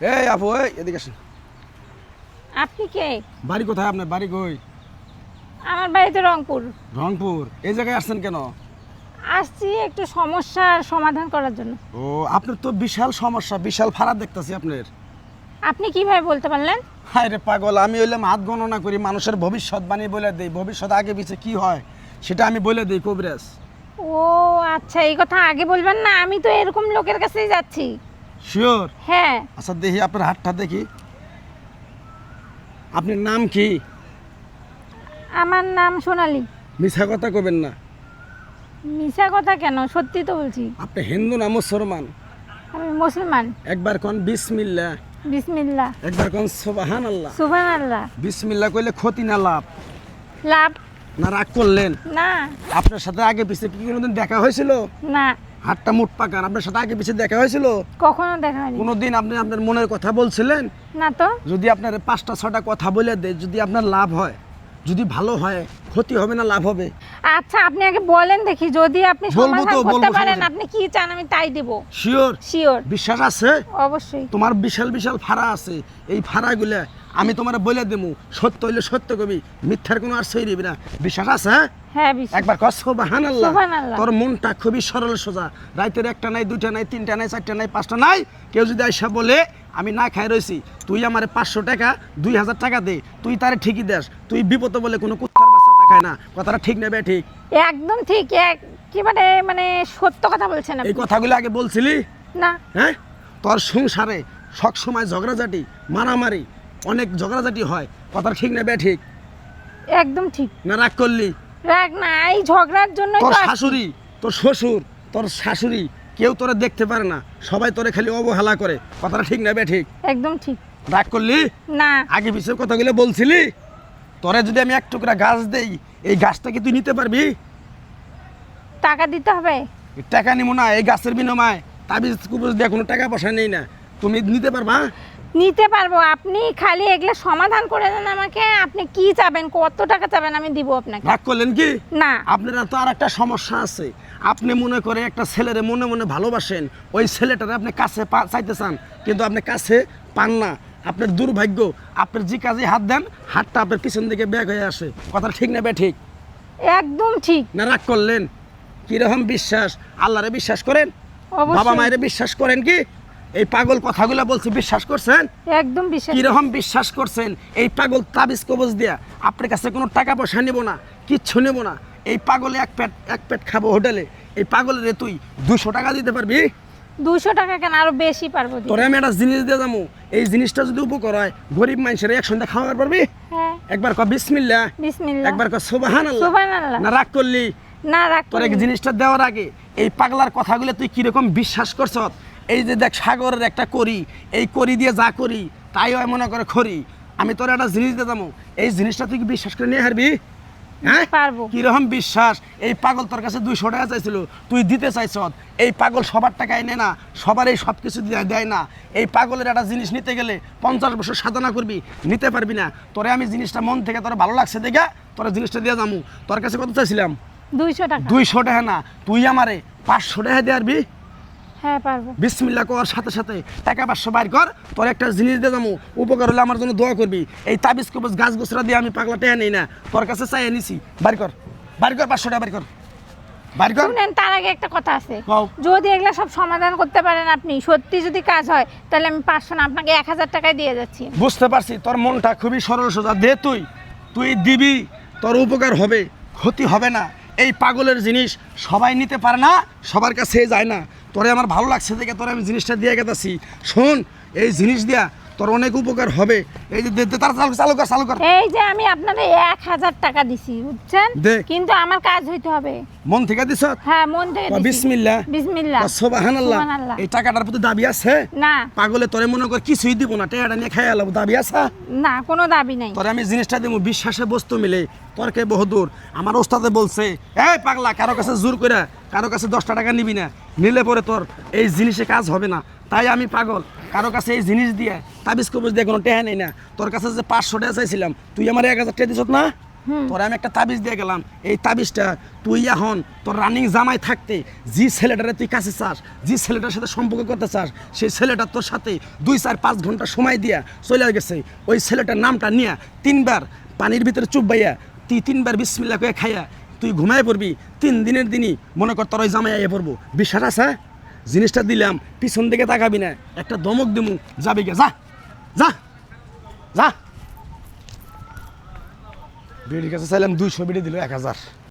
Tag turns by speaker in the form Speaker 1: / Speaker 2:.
Speaker 1: এই আপু এই এদিকে আসেন।
Speaker 2: আপনি কে?
Speaker 1: বাড়ি কোথায় আপনার? বাড়ি কই?
Speaker 2: আমার বাড়িতে রংপুর।
Speaker 1: রংপুর। এই জায়গায় আসছেন কেন?
Speaker 2: আসছি একটু সমস্যার সমাধান করার জন্য।
Speaker 1: ও আপনার তো বিশাল সমস্যা বিশাল ফারাক দেখতেছি আপনার।
Speaker 2: আপনি কীভাবে বলতে পারলেন?
Speaker 1: হায় রে পাগল আমি হইলাম হাত গণনা করি মানুষের ভবিষ্যৎ বানিয়ে বলে দেই ভবিষ্যৎ আগে পিছে কি হয় সেটা আমি বলে দিই কবিরাজ।
Speaker 2: ও আচ্ছা এই কথা আগে বলবেন না আমি তো এরকম লোকের কাছেই যাচ্ছি।
Speaker 1: শিওর
Speaker 2: হ্যাঁ।
Speaker 1: আচ্ছা দেখি আপনার হাতটা দেখি। আপনার নাম কি?
Speaker 2: আমার নাম সোনালি।
Speaker 1: মিছা কথা কবেন না।
Speaker 2: মিশা কথা কেন? সত্যি তো বলছি।
Speaker 1: আপনি হিন্দু না মুসলমান?
Speaker 2: আমি মুসলমান।
Speaker 1: একবার কোন বিসমিল্লা।
Speaker 2: বিসমিল্লা।
Speaker 1: একবার কোন সোবাহান আল্লাহ
Speaker 2: সুবান আল্লাহ
Speaker 1: বিসমিল্লা কইলে ক্ষতি না লাভ?
Speaker 2: লাভ।
Speaker 1: না রাগ করলেন?
Speaker 2: না।
Speaker 1: আপনার সাথে আগে পিছে কি কোনোদিন দেখা হয়েছিল?
Speaker 2: না।
Speaker 1: হাতটা মুঠ পাকান আপনার সাথে আগে পিছে দেখা হয়েছিল?
Speaker 2: কখনো দেখা হয়নি।
Speaker 1: কোনোদিন আপনি আপনার মনের কথা বলছিলেন?
Speaker 2: না তো।
Speaker 1: যদি আপনার পাঁচটা ছটা কথা বলে দেয় যদি আপনার লাভ হয় যদি ভালো হয় ক্ষতি হবে না লাভ হবে?
Speaker 2: আচ্ছা আপনি আগে বলেন দেখি। যদি আপনি সমাধান করতে পারেন আপনি কি চান আমি তাই দেব?
Speaker 1: শিওর
Speaker 2: শিওর
Speaker 1: বিশ্বাস আছে?
Speaker 2: অবশ্যই।
Speaker 1: তোমার বিশাল বিশাল ফাড়া আছে। এই ফাড়াগুলা আমি তোমার বলে দেবো সত্য হইলে সত্য কবি মিথ্যার কোনো আর সই দিবি না। বিশ্বাস আছে হ্যাঁ?
Speaker 2: হ্যাঁ বিশ্বাস।
Speaker 1: একবার কস বাহান আল্লাহ তোর মনটা খুবই সরল সোজা। রাইতের একটা নাই দুইটা নাই তিনটা নাই চারটা নাই পাঁচটা নাই কেউ যদি আইসা বলে আমি না খাই রয়েছি তুই আমার পাঁচশো টাকা দুই হাজার টাকা দে তুই তারে ঠিকই দেস তুই বিপদ বলে কোনো কুত্তার বাচ্চা তাকায় না। কথাটা ঠিক নেবে ঠিক?
Speaker 2: একদম ঠিক একেবারে মানে মানে সত্য কথা বলছেন
Speaker 1: এই কথাগুলো আগে বলছিলি?
Speaker 2: না।
Speaker 1: হ্যাঁ? তোর সংসারে সব সময় ঝগড়াঝাটি মারামারি অনেক ঝগড়াঝাটি হয়। কথাটা ঠিক নেবে ঠিক?
Speaker 2: একদম ঠিক।
Speaker 1: না রাগ করলি?
Speaker 2: রাগ না এই ঝগড়ার জন্য
Speaker 1: তোর শাশুড়ি তোর শ্বশুর তোর শাশুড়ি কেউ তোরে দেখতে পারে না। সবাই তোরে খালি অবহেলা করে। কথাটা ঠিক নেবে ঠিক?
Speaker 2: একদম ঠিক।
Speaker 1: রাগ করলি?
Speaker 2: না।
Speaker 1: আগে পিছের কথাগুলো বলছিলি? তোরে যদি আমি এক টুকরা গাছ দেই এই গাছটা কি তুই নিতে পারবি?
Speaker 2: টাকা দিতে হবে?
Speaker 1: টাকা নিব না এই গাছের বিনিময় তাবিজ কুবুজ দিয়ে কোনো টাকা পয়সা নেই না। তুমি নিতে পারবা?
Speaker 2: নিতে পারব। আপনি খালি এগুলো সমাধান করে দেন আমাকে। আপনি কি চাবেন? কত টাকা চাবেন? আমি দিব আপনাকে।
Speaker 1: রাগ করলেন কি?
Speaker 2: না।
Speaker 1: আপনারা তো আর একটা সমস্যা আছে। আপনি মনে করে একটা ছেলেরে মনে মনে ভালোবাসেন। ওই ছেলেটারে আপনি কাছে পা- চাইতে চান কিন্তু আপনি কাছে পান না। আপনার দুর্ভাগ্য আপনার যে কাজে হাত দেন হাতটা আপনার পিছন দিকে ব্যাগ হয়ে আসে। কথা ঠিক না বে ঠিক?
Speaker 2: একদম ঠিক।
Speaker 1: না রাগ করলেন? কীরকম বিশ্বাস? আল্লাহরে বিশ্বাস করেন? বাবা
Speaker 2: অবশ্যই।
Speaker 1: মায়ের বিশ্বাস করেন কি? এই পাগল কথাগুলো বলছি বিশ্বাস করছেন?
Speaker 2: একদম বিশ্বাস
Speaker 1: কীরকম বিশ্বাস করছেন? এই পাগল তাবিজ কবজ দিয়া আপনার কাছে কোনো টাকা পয়সা নেব না কিচ্ছু নেব না। এই পাগলে এক পেট এক পেট খাব হোটেলে। এই পাগলের তুই দুশো টাকা দিতে পারবি?
Speaker 2: দুশো টাকা কেন? আরও বেশি পারব।
Speaker 1: তোরে আমি একটা জিনিস দিয়ে যাব। এই জিনিসটা যদি উপকার হয় গরিব মানুষের এক সন্ধ্যা খাওয়ার পারবি?
Speaker 2: হ্যাঁ।
Speaker 1: একবার ক বিসমিল্লা একবার ক সুবাহান
Speaker 2: সুবহানাল্লাহ।
Speaker 1: না রাগ করলি
Speaker 2: না রাখ
Speaker 1: তোর এই জিনিসটা দেওয়ার আগে এই পাগলার কথাগুলো তুই কীরকম বিশ্বাস করছ? এই যে দেখ সাগরের একটা করি এই করি দিয়ে যা করি তাই হয় মনে করে খড়ি। আমি তোর একটা জিনিস যাব। এই জিনিসটা তুই কি বিশ্বাস করে নিয়ে হারবি? হ্যাঁ?
Speaker 2: পারব।
Speaker 1: কীরকম বিশ্বাস? এই পাগল তোর কাছে দুইশো টাকা চাইছিল তুই দিতে চাইছ। এই পাগল সবার টাকা এনে না সবার এই সব কিছু দিয়ে- দেয় না। এই পাগলের একটা জিনিস নিতে গেলে পঞ্চাশ বছর সাধনা করবি নিতে পারবি না। তোরে আমি জিনিসটা মন থেকে তোর ভালো লাগছে দেখে তোরা জিনিসটা দিয়ে যাব। তোর কাছে কত চাইছিলাম?
Speaker 2: দুইশো টাকা।
Speaker 1: দুইশো টাকা না তুই আমারে পাঁচশো টাকা দিয়ে আরবি।
Speaker 2: হ্যাঁ পারব।
Speaker 1: বিসমিল্লা কর সাথে সাথে টাকা পাঁচশো বাইর কর তোর একটা জিনিস দিয়ে যাব উপকার হলে আমার জন্য দোয়া করবি। এই তাবিজ কবজ গাছ গোছরা দিয়ে আমি পাগলা টেয়া নেই না তোর কাছে চাই নিছি বাড়ি কর বাড়ি কর পাঁচশো টাকা বাড়ি কর বাড়ি কর।
Speaker 2: শুনেন তার আগে একটা কথা আছে। যদি এগুলা সব সমাধান করতে পারেন আপনি সত্যি যদি কাজ হয় তাহলে আমি পাঁচশো না আপনাকে এক হাজার টাকায় দিয়ে যাচ্ছি।
Speaker 1: বুঝতে পারছি তোর মনটা খুবই সরল সোজা দে তুই তুই দিবি তোর উপকার হবে ক্ষতি হবে না। এই পাগলের জিনিস সবাই নিতে পারে না, সবার কাছে যায় না। তোরে আমার ভালো লাগছে দেখে তোরে আমি জিনিসটা দিয়ে গেতাছি। শোন, এই জিনিস দিয়া তোর অনেক উপকার হবে। এই যে তাড়াতাড়ি চালু চালু কর চালু কর।
Speaker 2: এই যে আমি আপনাদের এক হাজার টাকা দিছি বুঝছেন। কিন্তু আমার কাজ হইতে হবে।
Speaker 1: মন থেকে দিছ?
Speaker 2: হ্যাঁ মন থেকে দিছি।
Speaker 1: বিসমিল্লা
Speaker 2: বিসমিল্লাহ।
Speaker 1: সুবহানাল্লাহ। এই টাকাটার প্রতি দাবি আছে?
Speaker 2: না।
Speaker 1: পাগলে তোরে মনে কর কিছুই দিব না টাকাটা নিয়ে খাই আলাম দাবি আছে?
Speaker 2: না কোনো দাবি নাই।
Speaker 1: তোরে আমি জিনিসটা দেবো বিশ্বাসে বস্তু মিলে। তর্কে বহুদূর আমার ওস্তাদে বলছে এই পাগলা কারও কাছে জোর করে কারও কাছে দশটা টাকা নিবি না। নিলে পরে তোর এই জিনিসে কাজ হবে না। তাই আমি পাগল। কারও কাছে এই জিনিস দিয়ে তাবিজ কবজ দিয়ে কোনো টেহা নেই না। তোর কাছে যে পাঁচশো টাকা চাইছিলাম তুই আমার এক হাজার টাকা না? তোরে আমি একটা তাবিজ দিয়ে গেলাম। এই তাবিজটা তুই এখন তোর রানিং জামাই থাকতে যে ছেলেটারে তুই কাছে চাস যে ছেলেটার সাথে সম্পর্ক করতে চাস সেই ছেলেটা তোর সাথে দুই চার পাঁচ ঘণ্টা সময় দিয়া চলে গেছে। ওই ছেলেটার নামটা নিয়ে তিনবার পানির ভিতরে চুপ বাইয়া তুই তিনবার বিসমিল্লা করে খাইয়া তুই ঘুমায় পড়বি তিন দিনের দিনই মনে কর তোর ওই জামাই আইয়া পড়ব। বিশ্বাস আছে? জিনিসটা দিলাম, পিছন দিকে তাকাবি না। একটা দমক দিমু, যাবি গে, যা যা যা। বিড়ির কাছে চাইলাম দুইশো, বিড়ি দিল এক হাজার।